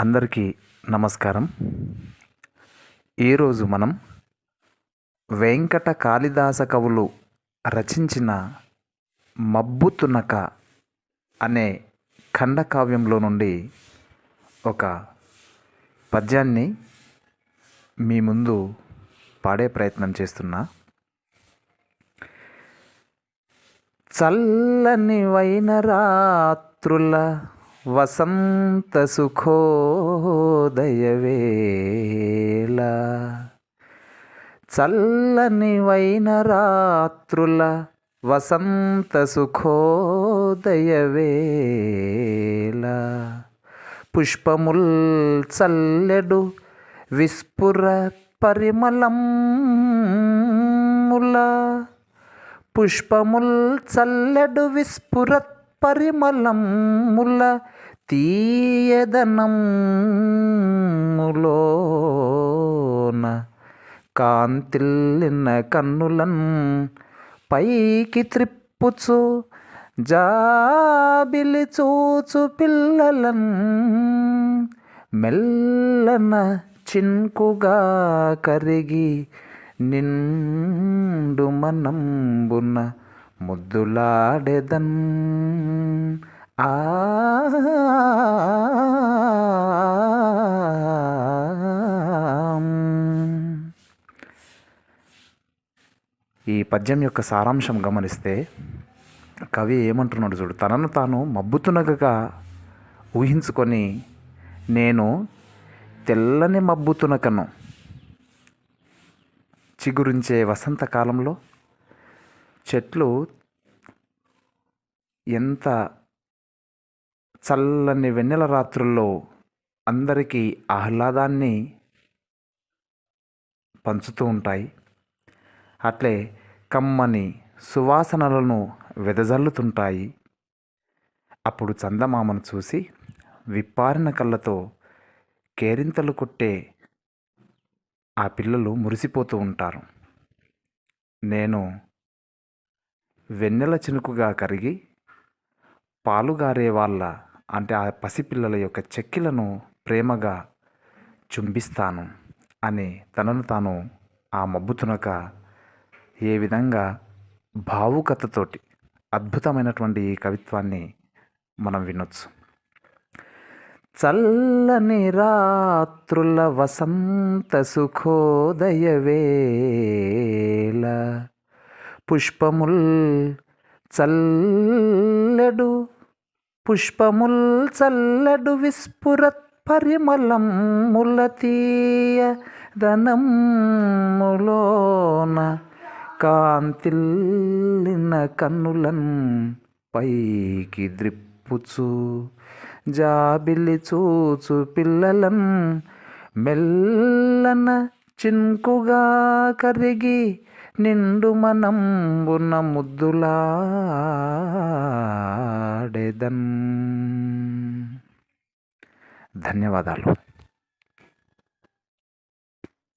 అందరికీ నమస్కారం. ఈరోజు మనం వెంకట కాళిదాస కవులు రచించిన మబ్బు తునక అనే ఖండకావ్యంలో నుండి ఒక పద్యాన్ని మీ ముందు పాడే ప్రయత్నం చేస్తున్నా. చల్లని వైన రాత్రుల వసంత సుఖోదయవేళ చల్లని వైన రాత్రుల వసంత సుఖోదయవేళ పుష్పముల్ చల్లెడు విస్ఫుర పరిమళముల పుష్పముల్ చల్లెడు విస్ఫురత్ పరిమళముల తీయదనములోన కాంతిల్లిన కన్నులన్ పైకి త్రిప్పుచు జాబిలి చూచు పిల్లలన్ మెల్లన చిన్కుగా కరిగి నిండు మనంబున ముద్దులాడెదన్ ఆ ఈ పద్యం యొక్క సారాంశం గమనిస్తే కవి ఏమంటున్నాడు చూడు తనను తాను మబ్బుతునగగా ఊహించుకొని నేను తెల్లని మబ్బుతునకను. చిగురించే వసంతకాలంలో చెట్లు ఎంత చల్లని వెన్నెల రాత్రుల్లో అందరికీ ఆహ్లాదాన్ని పంచుతూ ఉంటాయి. అట్లే కమ్మని సువాసనలను వెదజల్లుతుంటాయి. అప్పుడు చందమామను చూసి విప్పారిన కళ్ళతో కేరింతలు కొట్టే ఆ పిల్లలు మురిసిపోతూ ఉంటారు. నేను వెన్నెల చినుకుగా కరిగి పాలుగారే వాళ్ళ అంటే ఆ పసిపిల్లల యొక్క చెక్కిలను ప్రేమగా చుంబిస్తాను అని తనను తాను ఆ మబ్బుతునక ఏ విధంగా భావుకతతోటి అద్భుతమైనటువంటి ఈ కవిత్వాన్ని మనం వినొచ్చు. చల్లని రాత్రుల వసంత సుఖోదయవేళ పుష్పముల్ చల్లడు పుష్పముల్ చల్లడు విస్ఫురత్ పరిమళం ములతీయ ధనములోన కాంతిల్లిన కన్నులన్ పైకి ద్రిప్పుచు జాబిలి చూచు పిల్లలన్ మెల్లన చింకుగా కరిగి నిండు మనంబున ముద్దులాడేదన్. ధన్యవాదాలు.